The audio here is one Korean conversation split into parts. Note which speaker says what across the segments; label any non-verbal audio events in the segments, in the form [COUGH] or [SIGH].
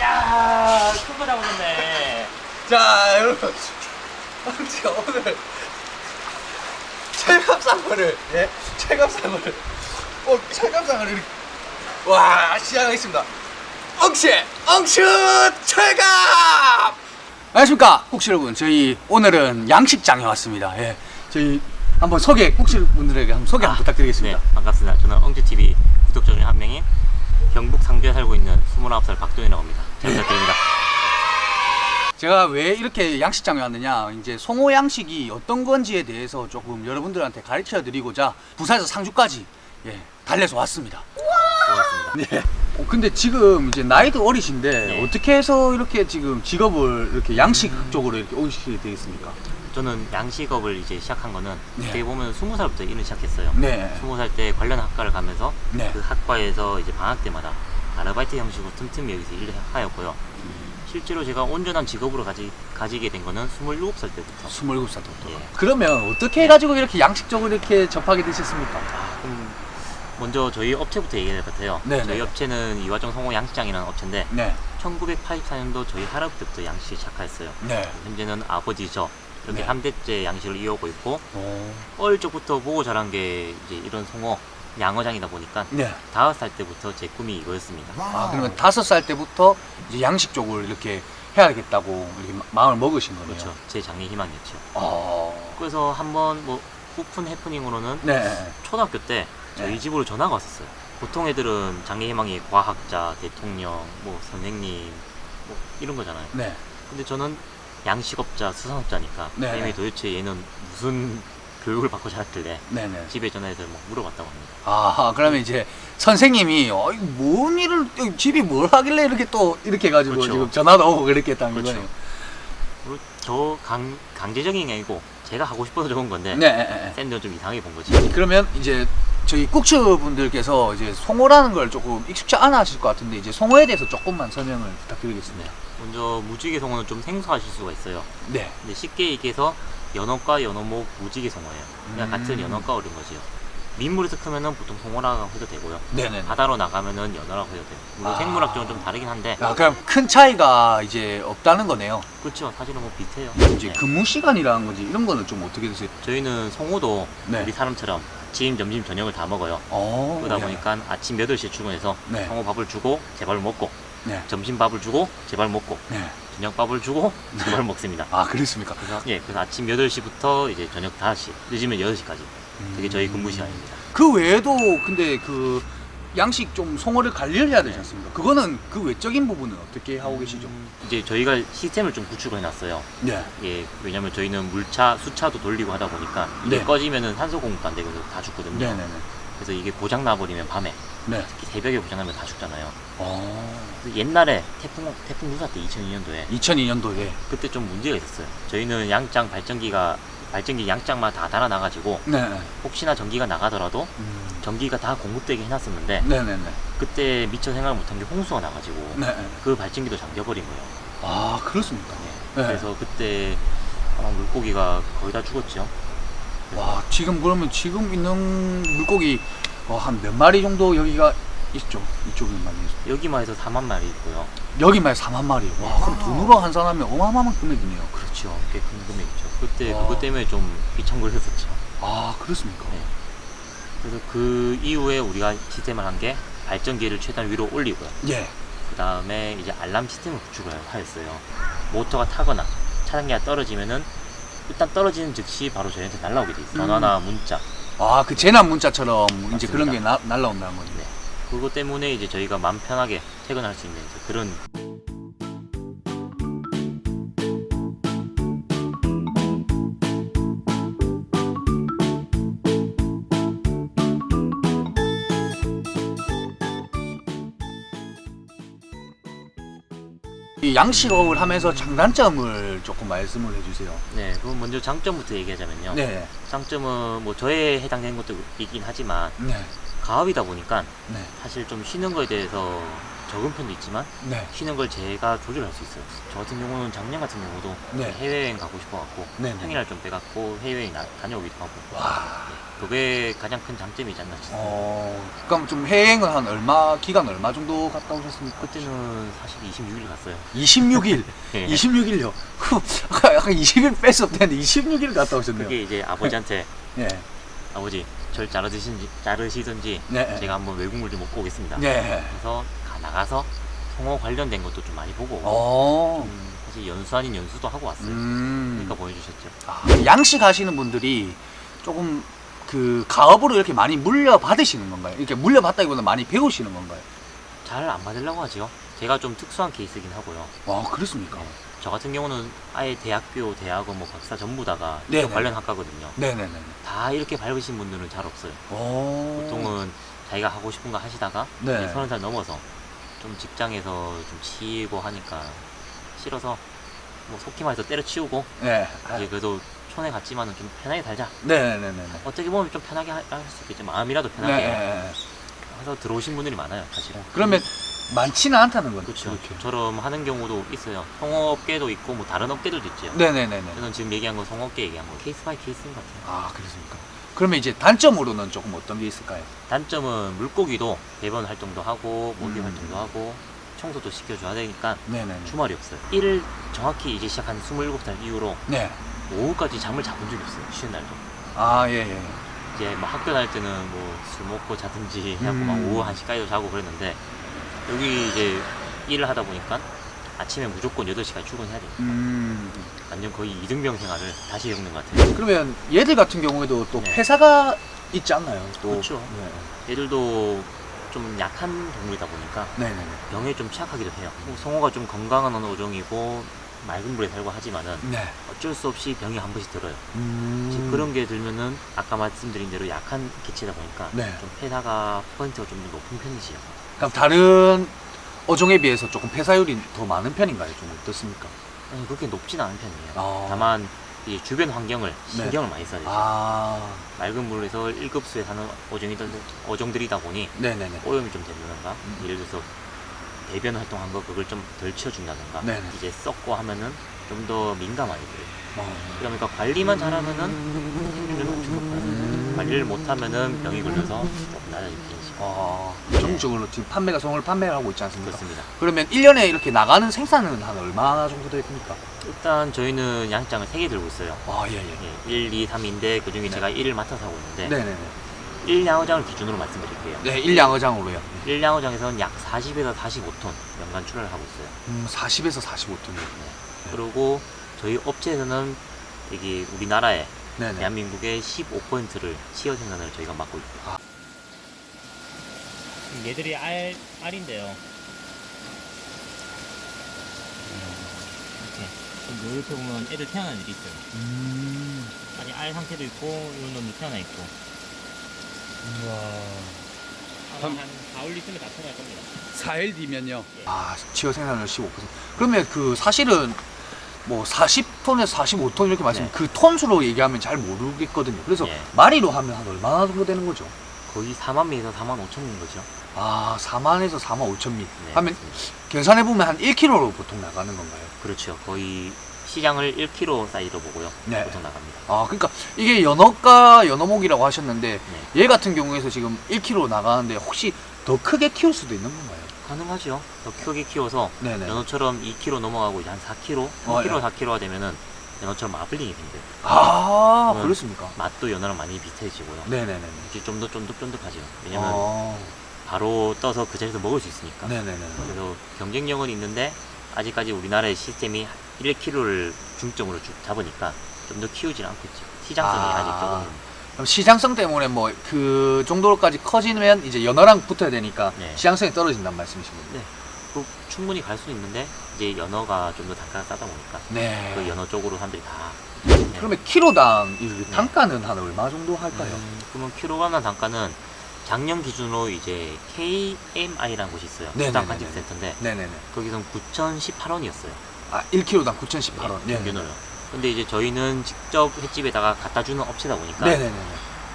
Speaker 1: 야, 큰거 잡으셨네.
Speaker 2: 자 여러분. 제가 오늘 철갑상어를 예? 철갑상어를 어 철갑상어를 이렇게 와 시작하겠습니다. 엉치 엉치 철갑! 안녕하십니까 국시 여러분. 저희 오늘은 양식장에 왔습니다. 예. 저희 한번 소개 국시 분들에게 한번 소개 한번 부탁드리겠습니다.
Speaker 1: 네, 반갑습니다. 저는 엉주TV 구독자 중에 한 명인 경북 상주에 살고 있는 29살 박동이라고 합니다. 잘 부탁드립니다.
Speaker 2: 제가 왜 이렇게 양식장에 왔느냐 이제 송호 양식이 어떤 건지에 대해서 조금 여러분들한테 가르쳐 드리고자 부산에서 상주까지 예, 달려서 왔습니다.
Speaker 1: 고맙습니다.
Speaker 2: 네. 어, 근데 지금 이제 나이도 어리신데
Speaker 1: 네.
Speaker 2: 어떻게 해서 이렇게 지금 직업을 이렇게 양식 쪽으로 이렇게 오시게 되겠습니까?
Speaker 1: 저는 양식업을 이제 시작한 거는
Speaker 2: 네.
Speaker 1: 어떻게 보면 20살부터 일을 시작했어요.
Speaker 2: 네.
Speaker 1: 20살 때 관련 학과를 가면서
Speaker 2: 네.
Speaker 1: 그 학과에서 이제 방학 때마다 아르바이트 형식으로 틈틈이 여기서 일을 하였고요. 실제로 제가 온전한 직업으로 가지, 가지게 된 거는 27살 때부터
Speaker 2: 27살 때부터.
Speaker 1: 예.
Speaker 2: 그러면 어떻게 해가지고 이렇게 양식 쪽으로 이렇게 접하게 되셨습니까?
Speaker 1: 아, 그럼 먼저 저희 업체부터 얘기해야 될 것 같아요.
Speaker 2: 네,
Speaker 1: 저희
Speaker 2: 네.
Speaker 1: 업체는 이화정 성호 양식장이라는 업체인데
Speaker 2: 네.
Speaker 1: 1984년도 저희 할아버지 때부터 양식을 시작했어요.
Speaker 2: 네.
Speaker 1: 현재는 아버지 저 이렇게
Speaker 2: 네.
Speaker 1: 삼대째 양식을 이어오고 있고
Speaker 2: 오.
Speaker 1: 어릴 적부터 보고 자란 게 이제 이런 송어 양어장이다 보니까
Speaker 2: 네.
Speaker 1: 다섯 살 때부터 제 꿈이 이거였습니다.
Speaker 2: 아 그러면 다섯 살 때부터 이제 양식 쪽을 이렇게 해야겠다고 이렇게 마- 마음을 먹으신 거네요.
Speaker 1: 그렇죠. 제 장래 희망이었죠.
Speaker 2: 아.
Speaker 1: 그래서 한번 뭐 오픈 해프닝으로는
Speaker 2: 네.
Speaker 1: 초등학교 때 저희
Speaker 2: 네.
Speaker 1: 집으로 전화가 왔었어요. 보통 애들은 장래 희망이 과학자, 대통령, 뭐 선생님 뭐 이런 거잖아요.
Speaker 2: 네.
Speaker 1: 근데 저는 양식업자, 수산업자니까
Speaker 2: 네.
Speaker 1: 쌤이 도대체 얘는 무슨 [LAUGHS] 교육을 받고 자랐길래
Speaker 2: 네네.
Speaker 1: 집에 전화해서 뭐 물어봤다고 합니다.
Speaker 2: 아, 그러면 이제 선생님이 어, 이거 뭔 일을 어, 집이 뭘 하길래 이렇게 또 이렇게 해가지고
Speaker 1: 그렇죠.
Speaker 2: 지금 전화도 오고 그렇게 했다는
Speaker 1: 그렇죠. 그리고 저 강, 강제적인 게 아니고 제가 하고 싶어서 적은 건데
Speaker 2: 네. 네, 네.
Speaker 1: 쌤도 좀 이상하게 본 거지.
Speaker 2: 그러면 이제 저희 국추 분들께서 이제 송어라는 걸 조금 익숙치 않아 하실 것 같은데 이제 송어에 대해서 조금만 설명을 부탁드리겠습니다.
Speaker 1: 먼저 무지개 송어는 좀 생소하실 수가 있어요.
Speaker 2: 네.
Speaker 1: 근데 쉽게 얘기해서 연어과 연어목 무지개 송어예요. 그냥
Speaker 2: 음.
Speaker 1: 같은 연어과 어린 거지요. 민물에서 크면은 보통 송어라고 해도 되고요.
Speaker 2: 네네.
Speaker 1: 바다로 나가면은 연어라고 해도 돼요. 물론
Speaker 2: 아.
Speaker 1: 생물학적으로 좀 다르긴 한데
Speaker 2: 아, 그럼 큰 차이가 이제 없다는 거네요.
Speaker 1: 그렇죠. 사실은 뭐 비슷해요.
Speaker 2: 이제
Speaker 1: 네.
Speaker 2: 근무 시간이라는 거지 이런 거는 좀 어떻게 되세요?
Speaker 1: 저희는 송어도
Speaker 2: 네.
Speaker 1: 우리 사람처럼 아침, 점심, 저녁을 다 먹어요.
Speaker 2: 어.
Speaker 1: 그러다
Speaker 2: 네.
Speaker 1: 보니까 아침 8시에 출근해서
Speaker 2: 네.
Speaker 1: 송어 밥을 주고 제 밥을 먹고
Speaker 2: 네.
Speaker 1: 점심 밥을 주고 제 밥을 먹고
Speaker 2: 네.
Speaker 1: 저녁 밥을 주고 제 [LAUGHS] 밥을 먹습니다.
Speaker 2: 아, 그렇습니까?
Speaker 1: 그래서 예, 그래서 아침 8시부터 이제 저녁 5시, 늦으면 6시까지. 그게 저희 근무 시간입니다.
Speaker 2: 그 외에도 근데 그 양식 좀 송어를 관리를 해야 되지 않습니까? 그거는 그 외적인 부분은 어떻게 하고 계시죠?
Speaker 1: 음, 이제 저희가 시스템을 좀 구축을 해놨어요.
Speaker 2: 네.
Speaker 1: 예, 왜냐면 저희는 물차, 수차도 돌리고 하다 보니까 이게
Speaker 2: 네.
Speaker 1: 꺼지면은 산소 공급도 안 되고 다 죽거든요.
Speaker 2: 네네네.
Speaker 1: 그래서 이게 고장 나버리면 밤에
Speaker 2: 네.
Speaker 1: 특히 새벽에 고장 나면 다 죽잖아요.
Speaker 2: 어.
Speaker 1: 그래서 옛날에 태풍 태풍 누사 때 2002년도에
Speaker 2: 2002년도에.
Speaker 1: 그때 좀 문제가 있었어요. 저희는 양장 발전기가 발전기 양장만 다 달아놔가지고
Speaker 2: 네.
Speaker 1: 혹시나 전기가 나가더라도
Speaker 2: 음.
Speaker 1: 전기가 다 공급되게 해놨었는데
Speaker 2: 네네네.
Speaker 1: 그때 미처 생각을 못한 게 홍수가 나가지고
Speaker 2: 네.
Speaker 1: 그 발전기도 잠겨버린 거예요.
Speaker 2: 아 그렇습니까?
Speaker 1: 네.
Speaker 2: 네.
Speaker 1: 그래서 그때 아마 물고기가 거의 다 죽었죠.
Speaker 2: 와 지금 그러면 지금 있는 물고기 어, 한몇 마리 정도 여기가 있죠? 이쪽에만 해서.
Speaker 1: 여기만 해서 4만 마리 있고요.
Speaker 2: 여기만 해서 4만 마리. 와 그럼 돈으로 환산하면 어마어마한 금액이네요.
Speaker 1: 그렇죠. 꽤 큰 금액이죠. 그때
Speaker 2: 와.
Speaker 1: 그것 때문에 좀 비청구했었죠.
Speaker 2: 아 그렇습니까?
Speaker 1: 네. 그래서 그 이후에 우리가 시스템을 한 게 발전기를 최대한 위로 올리고요.
Speaker 2: 예.
Speaker 1: 그 다음에 이제 알람 시스템을 구축을 하였어요. 모터가 타거나 차단기가 떨어지면은 일단 떨어지는 즉시 바로 저희한테 날라오게 돼 있어요.
Speaker 2: 음.
Speaker 1: 전화나 문자.
Speaker 2: 아 그 재난 문자처럼 이제
Speaker 1: 맞습니다.
Speaker 2: 그런 게 나, 날라온다는 거죠.
Speaker 1: 네. 그것 때문에 이제 저희가 마음 편하게 퇴근할 수 있는 이제 그런
Speaker 2: 양식업을 하면서 장단점을 조금 말씀을 해주세요.
Speaker 1: 네. 그럼 먼저 장점부터 얘기하자면요.
Speaker 2: 네.
Speaker 1: 장점은 뭐 저에 해당되는 것도 있긴 하지만
Speaker 2: 네.
Speaker 1: 가업이다 보니까
Speaker 2: 네.
Speaker 1: 사실 좀 쉬는 거에 대해서 적은 편도 있지만
Speaker 2: 네.
Speaker 1: 쉬는 걸 제가 조절할 수 있어요. 저 같은 경우는 작년 같은 경우도
Speaker 2: 네.
Speaker 1: 해외여행 가고 싶어갖고
Speaker 2: 네. 네.
Speaker 1: 평일날 좀 빼갖고 해외여행 나- 다녀오기도 하고
Speaker 2: 와.
Speaker 1: 그게 가장 큰 장점이지 않나 싶습니다.
Speaker 2: 어, 그럼 좀 해행은 한 얼마 기간 얼마 정도 갔다 오셨습니까?
Speaker 1: 그때는 사실 26일 갔어요.
Speaker 2: 26일. [LAUGHS]
Speaker 1: 예.
Speaker 2: 26일요. 아까 약간 20일 뺐었는데 26일 갔다 오셨네요.
Speaker 1: 그게 이제 아버지한테 [LAUGHS]
Speaker 2: 예.
Speaker 1: 아버지 절 자르시든지 자르시든지
Speaker 2: 네.
Speaker 1: 제가 한번 외국물 좀 먹고 오겠습니다.
Speaker 2: 네.
Speaker 1: 그래서 가- 나가서 송어 관련된 것도 좀 많이 보고
Speaker 2: 어.
Speaker 1: 음, 사실 연수 아닌 연수도 하고 왔어요.
Speaker 2: 음.
Speaker 1: 그러니까 보여주셨죠.
Speaker 2: 아, 양식 하시는 분들이 조금 그 가업으로 이렇게 많이 물려 받으시는 건가요? 이렇게 물려 받다기보다 많이 배우시는 건가요?
Speaker 1: 잘 안 받으려고 하지요. 제가 좀 특수한 케이스긴 하고요.
Speaker 2: 와, 그렇습니까?
Speaker 1: 저 같은 경우는 아예 대학교, 대학원, 뭐 박사 전부 다가
Speaker 2: 네네.
Speaker 1: 이쪽 관련 학과거든요.
Speaker 2: 네네네.
Speaker 1: 다 이렇게 밟으신 분들은 잘 없어요.
Speaker 2: 오.
Speaker 1: 보통은 자기가 하고 싶은 거 하시다가
Speaker 2: 네.
Speaker 1: 이제 서른 살 넘어서 좀 직장에서 좀 치이고 하니까 싫어서 뭐 속히 말해서 때려치우고
Speaker 2: 네. 아,
Speaker 1: 이제 그래도 촌에 갔지만은 좀 편하게 살자.
Speaker 2: 네네네네.
Speaker 1: 어떻게 보면 좀 편하게 할 수 있겠지. 마음이라도 편하게
Speaker 2: 네.
Speaker 1: 해서 들어오신 분들이 많아요, 사실은.
Speaker 2: 그러면 많지는 않다는 거죠.
Speaker 1: 그렇죠.
Speaker 2: 그렇게.
Speaker 1: 저처럼 하는 경우도 있어요. 송어업계도 있고 뭐 다른 업계들도 있죠.
Speaker 2: 네네네네.
Speaker 1: 저는 지금 얘기한 건 송어업계 얘기한 거 케이스 바이 케이스인 것 같아요.
Speaker 2: 아, 그렇습니까? 그러면 이제 단점으로는 조금 어떤 게 있을까요?
Speaker 1: 단점은 물고기도 배변 활동도 하고 모기
Speaker 2: 음.
Speaker 1: 활동도 하고 청소도 시켜줘야 되니까
Speaker 2: 네네네.
Speaker 1: 주말이 없어요. 일을 정확히 이제 시작한 27살 이후로
Speaker 2: 네.
Speaker 1: 오후까지 잠을 자본 적이 없어요. 쉬는 날도.
Speaker 2: 아, 예, 예.
Speaker 1: 이제 뭐 학교 다닐 때는 뭐 술 먹고 자든지 해갖고 막
Speaker 2: 음.
Speaker 1: 오후 1시까지도 자고 그랬는데 여기 이제 일을 하다 보니까 아침에 무조건 8시까지 출근해야 돼요.
Speaker 2: 음.
Speaker 1: 완전 거의 이등병 생활을 다시 겪는 것 같아요.
Speaker 2: 그러면 얘들 같은 경우에도 또
Speaker 1: 네.
Speaker 2: 폐사가 있지 않나요? 또.
Speaker 1: 그렇죠.
Speaker 2: 네.
Speaker 1: 얘들도 좀 약한 동물이다 보니까
Speaker 2: 네네네.
Speaker 1: 병에 좀 취약하기도 해요. 뭐 송어가 좀 건강한 어느 어종이고 맑은 물에 살고 하지만은
Speaker 2: 네.
Speaker 1: 어쩔 수 없이 병이 한 번씩 들어요.
Speaker 2: 음.
Speaker 1: 즉 그런 게 들면은 아까 말씀드린 대로 약한 개체다 보니까
Speaker 2: 네.
Speaker 1: 좀 폐사가 퍼센트가 좀더 높은 편이지요.
Speaker 2: 그럼 다른 어종에 비해서 조금 폐사율이 더 많은 편인가요? 좀 어떻습니까?
Speaker 1: 아니 그렇게 높진 않은 편이에요.
Speaker 2: 아.
Speaker 1: 다만 이 주변 환경을 신경을 많이 써야 돼요.
Speaker 2: 아.
Speaker 1: 맑은 물에서 1급수에 사는 어종이들, 어종들이다 보니. 오염이 좀 된다던가
Speaker 2: 음.
Speaker 1: 예를 들어서 대변 활동한 거 그걸 좀 덜 치워준다던가
Speaker 2: 네네.
Speaker 1: 이제 썩고 하면은 좀 더 민감하게 돼요.
Speaker 2: 어.
Speaker 1: 그러니까 관리만 잘하면은 엄청 높아요. 관리를 못하면은 병이 걸려서 조금 낮아질 편이죠.
Speaker 2: 아. 전국적으로 지금 판매가 송을 판매를 하고 있지 않습니까?
Speaker 1: 그렇습니다.
Speaker 2: 그러면 1년에 이렇게 나가는 생산은 한 얼마나 정도 됩니까?
Speaker 1: 일단 저희는 양장을 3개 들고 있어요.
Speaker 2: 아, 예, 예.
Speaker 1: 예, 1, 2, 3인데 그 중에
Speaker 2: 네.
Speaker 1: 제가 1을 맡아서 하고 있는데
Speaker 2: 네네네.
Speaker 1: 1양어장을 기준으로 말씀드릴게요.
Speaker 2: 네, 1양어장으로요.
Speaker 1: 1양어장에서는 약 40에서 45톤 연간 출하를 하고 있어요.
Speaker 2: 음, 40에서 45톤이요.
Speaker 1: 네. 그리고 저희 업체에서는 여기 우리나라에
Speaker 2: 네네.
Speaker 1: 대한민국의 15%를 치어 생산을 저희가 맡고 있고.
Speaker 2: 아.
Speaker 1: 얘들이 알 알인데요. 이렇게 지금 이렇게 보면 애들 태어난 애들이 있어요.
Speaker 2: 음.
Speaker 1: 아니 알 상태도 있고 이런 놈도 태어나 있고.
Speaker 2: 우와.
Speaker 1: 아마 한 4월 있으면 다 태어날 겁니다.
Speaker 2: 4일 뒤면요.
Speaker 1: 예.
Speaker 2: 아, 치어 생산을 15%. 그러면 그 사실은 뭐 40톤에서 45톤 이렇게 말씀,
Speaker 1: 네.
Speaker 2: 그 톤수로 얘기하면 잘 모르겠거든요. 그래서
Speaker 1: 예.
Speaker 2: 마리로 하면 한 얼마나 정도 되는 거죠?
Speaker 1: 거의 4만 미에서 4만 5천인 거죠.
Speaker 2: 아, 4만에서 4만 5천 미.
Speaker 1: 네,
Speaker 2: 하면
Speaker 1: 맞습니다.
Speaker 2: 계산해 보면 한 1kg로 보통 나가는 건가요?
Speaker 1: 그렇죠. 거의 시장을 1kg 사이즈로 보고요.
Speaker 2: 네.
Speaker 1: 보통 나갑니다.
Speaker 2: 아, 그러니까 이게 연어가 연어목이라고 하셨는데
Speaker 1: 네.
Speaker 2: 얘 같은 경우에서 지금 1kg 나가는데 혹시 더 크게 키울 수도 있는 건가요?
Speaker 1: 가능하죠. 더 크게 키워서
Speaker 2: 네네.
Speaker 1: 연어처럼 2kg 넘어가고 이제 한 4kg,
Speaker 2: 어,
Speaker 1: 3kg,
Speaker 2: 예.
Speaker 1: 4kg가 되면은 연어처럼 마블링이 된대요.
Speaker 2: 아,
Speaker 1: 음.
Speaker 2: 그렇습니까?
Speaker 1: 맛도 연어랑 많이 비슷해지고요.
Speaker 2: 네네네.
Speaker 1: 이제 좀 더 쫀득쫀득하죠. 왜냐면
Speaker 2: 아,
Speaker 1: 바로 떠서 그 자리에서 먹을 수 있으니까.
Speaker 2: 네네네.
Speaker 1: 그래서 경쟁력은 있는데 아직까지 우리나라의 시스템이 1kg를 중점으로 쭉 잡으니까 좀 더 키우질 않고 있죠. 시장성이
Speaker 2: 아.
Speaker 1: 아... 직 조금
Speaker 2: 그럼 시장성 때문에 뭐 그 정도로까지 커지면 이제 연어랑 붙어야 되니까
Speaker 1: 네.
Speaker 2: 시장성이 떨어진다는 말씀이신 거죠?
Speaker 1: 네. 그 충분히 갈 수 있는데 이제 연어가 좀 더 단가가 싸다 보니까
Speaker 2: 네.
Speaker 1: 그 연어 쪽으로 사람들이 다 네.
Speaker 2: 그러면 키로당 이 단가는 한 얼마 정도 할까요?
Speaker 1: 음, 그러면 킬로그램당 단가는 작년 기준으로 이제 KMI라는 곳이 있어요.
Speaker 2: 네네네네. 네네네.
Speaker 1: 거기선 9,018원이었어요.
Speaker 2: 아, 1kg당 9,018원.
Speaker 1: 예, 평균으로. 근데 이제 저희는 직접 횟집에다가 갖다 주는 업체다 보니까
Speaker 2: 네네네.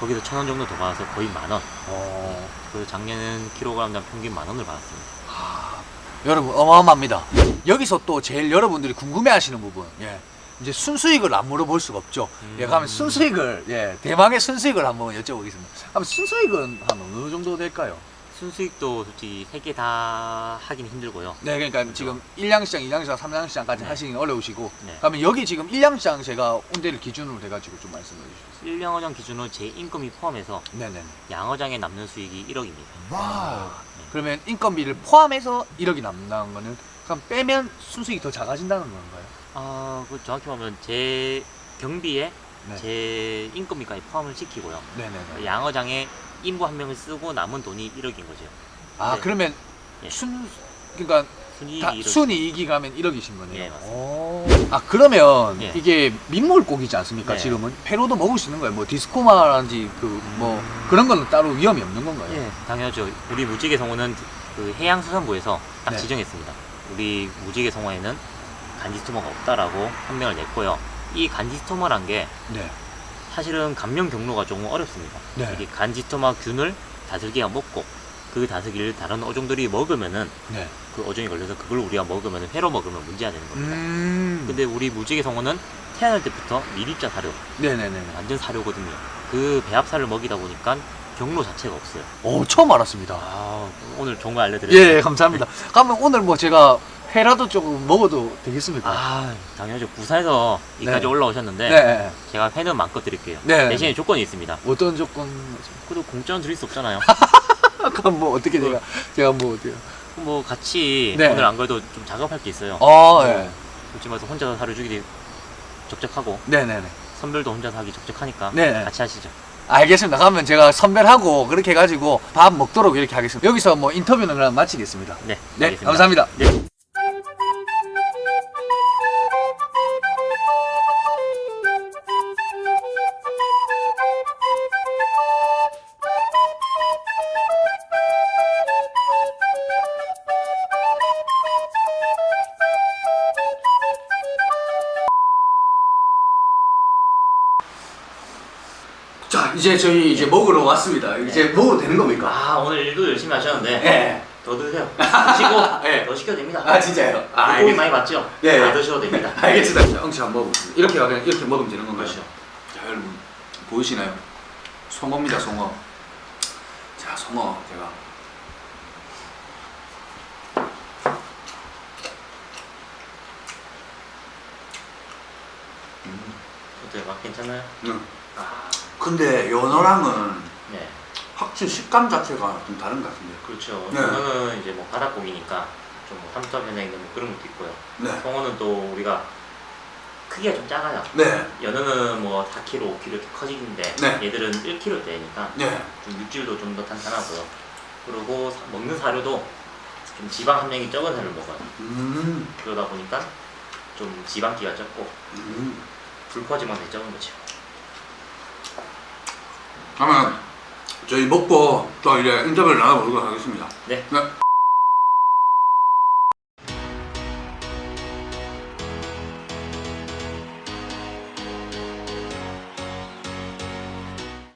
Speaker 1: 거기서 천 원 정도 더 받아서 거의 만 원.
Speaker 2: 어.
Speaker 1: 그래서 작년은 킬로그램당 평균 만 원을 받았습니다.
Speaker 2: 아, 여러분 어마어마합니다. 여기서 또 제일 여러분들이 궁금해하시는 부분, 예, 이제 순수익을 안 물어볼 수가 없죠. 예,
Speaker 1: 음.
Speaker 2: 그러면 순수익을 예, 대망의 순수익을 한번 여쭤보겠습니다. 그럼 순수익은 한 어느 정도 될까요?
Speaker 1: 순수익도 솔직히 세 개 다 하긴 힘들고요.
Speaker 2: 네, 그러니까 지금 일량시장, 이량시장, 삼량시장까지
Speaker 1: 네.
Speaker 2: 하시기 어려우시고,
Speaker 1: 네.
Speaker 2: 그러면 여기 지금 일량시장 제가 온 데를 기준으로 돼가지고 좀 말씀해 주시겠어요?
Speaker 1: 일량어장 기준으로 제 인건비 포함해서
Speaker 2: 네네네.
Speaker 1: 양어장에 남는 수익이 1억입니다.
Speaker 2: 와. 그러면 인건비를 포함해서 1억이 남는다는 거는 그럼 빼면 순수익이 더 작아진다는 건가요?
Speaker 1: 아, 그 정확히 보면 제 경비에
Speaker 2: 네.
Speaker 1: 제 인건비까지 포함을 시키고요.
Speaker 2: 네네네.
Speaker 1: 양어장에 인부 한 명을 쓰고 남은 돈이 1억인 거죠.
Speaker 2: 아
Speaker 1: 네.
Speaker 2: 그러면
Speaker 1: 예.
Speaker 2: 순 그러니까
Speaker 1: 순이익이
Speaker 2: 다
Speaker 1: 1억.
Speaker 2: 순이익이 가면 1억이신 거네요.
Speaker 1: 예, 맞습니다.
Speaker 2: 오. 아 그러면
Speaker 1: 예.
Speaker 2: 이게 민물고기지 않습니까?
Speaker 1: 네.
Speaker 2: 지금은 회로도 먹을 수 있는 거예요. 뭐 디스코마라든지 그 뭐 그런 거는 따로 위험이 없는 건가요?
Speaker 1: 예, 당연하죠. 우리 무지개 성어는 그 해양수산부에서 딱
Speaker 2: 네.
Speaker 1: 지정했습니다. 우리 무지개 성어에는 간지스토머가 없다라고 판명을 냈고요. 이 간지스토머란 게
Speaker 2: 네.
Speaker 1: 사실은 감염 경로가 조금 어렵습니다.
Speaker 2: 네.
Speaker 1: 이게 간지스토마 균을 다슬기가 먹고 그 다슬기를 다른 어종들이 먹으면은
Speaker 2: 네.
Speaker 1: 그 어종이 걸려서 그걸 우리가 먹으면 회로 먹으면 문제가 되는 겁니다.
Speaker 2: 음.
Speaker 1: 근데 우리 무지개 성어는 태어날 때부터 미립자 사료,
Speaker 2: 네네네.
Speaker 1: 완전 사료거든요. 그 배합사를 먹이다 보니까 경로 자체가 없어요.
Speaker 2: 오 처음 알았습니다.
Speaker 1: 아, 오늘 좋은 거 알려드려요.
Speaker 2: 예, 감사합니다. 그러면 오늘 뭐 제가 회라도 조금 먹어도 되겠습니까?
Speaker 1: 아, 당연하죠. 부산에서 이까지
Speaker 2: 네.
Speaker 1: 올라오셨는데
Speaker 2: 네.
Speaker 1: 제가 회는 마음껏 드릴게요.
Speaker 2: 네.
Speaker 1: 대신에 조건이 있습니다.
Speaker 2: 어떤 조건?
Speaker 1: 그래도 공짜는 드릴 수 없잖아요. [LAUGHS]
Speaker 2: 그럼 뭐 어떻게 제가 제가 뭐 어때요?
Speaker 1: 뭐 같이
Speaker 2: 네.
Speaker 1: 오늘 안 그래도 좀 작업할 게 있어요.
Speaker 2: 아, 예.
Speaker 1: 솔직히 말해서 혼자서 사료 주기 적적하고
Speaker 2: 네네네.
Speaker 1: 선별도 혼자서 하기 적적하니까
Speaker 2: 네.
Speaker 1: 같이 하시죠.
Speaker 2: 알겠습니다. 그러면 제가 선별하고 그렇게 해가지고 밥 먹도록 이렇게 하겠습니다. 여기서 뭐 인터뷰는 그럼 마치겠습니다.
Speaker 1: 네,
Speaker 2: 네,
Speaker 1: 알겠습니다.
Speaker 2: 감사합니다.
Speaker 1: 네.
Speaker 2: 이제 저희 이제 먹으러 왔습니다. 이제 먹어도 되는 겁니까?
Speaker 1: 아, 오늘 일도 열심히 하셨는데
Speaker 2: 예.
Speaker 1: 더 드세요. [LAUGHS] 드시고
Speaker 2: 네.
Speaker 1: 더 시켜도 됩니다.
Speaker 2: 아, 진짜요? 아,
Speaker 1: 고기
Speaker 2: 알겠-
Speaker 1: 많이 받죠?
Speaker 2: 네.
Speaker 1: 다 드셔도 됩니다. [LAUGHS]
Speaker 2: 알겠습니다. 자, 엉치 한번 먹어보겠습니다. 이렇게 하면 이렇게 먹으면 되는 건가요?
Speaker 1: 그렇죠.
Speaker 2: 자, 여러분 보이시나요? 송어입니다, 송어. 자, 송어 제가
Speaker 1: 어때요? 맛 괜찮아요?
Speaker 2: 응.
Speaker 1: 아,
Speaker 2: 근데 연어랑은
Speaker 1: 네.
Speaker 2: 확실히 식감 자체가 좀 다른 것 같은데요.
Speaker 1: 그렇죠.
Speaker 2: 네.
Speaker 1: 연어는 이제 뭐 바닷고기니까 좀 삼투압 현상이 있는 뭐 그런 것도 있고요.
Speaker 2: 네.
Speaker 1: 송어는 또 우리가 크기가 좀 작아요.
Speaker 2: 네.
Speaker 1: 연어는 뭐 4kg, 5kg 이렇게 커지는데
Speaker 2: 네.
Speaker 1: 얘들은 1kg대니까
Speaker 2: 네.
Speaker 1: 좀 육질도 좀 더 탄탄하고요. 그리고 사- 먹는 사료도 좀 지방 함량이 적은 사료를 먹어요.
Speaker 2: 음.
Speaker 1: 그러다 보니까 좀 지방기가 적고
Speaker 2: 음.
Speaker 1: 불포지방이 적은 거죠.
Speaker 2: 그러면 저희 먹고 또 이제 인터뷰를 나눠보도록 하겠습니다.
Speaker 1: 네.
Speaker 2: 네.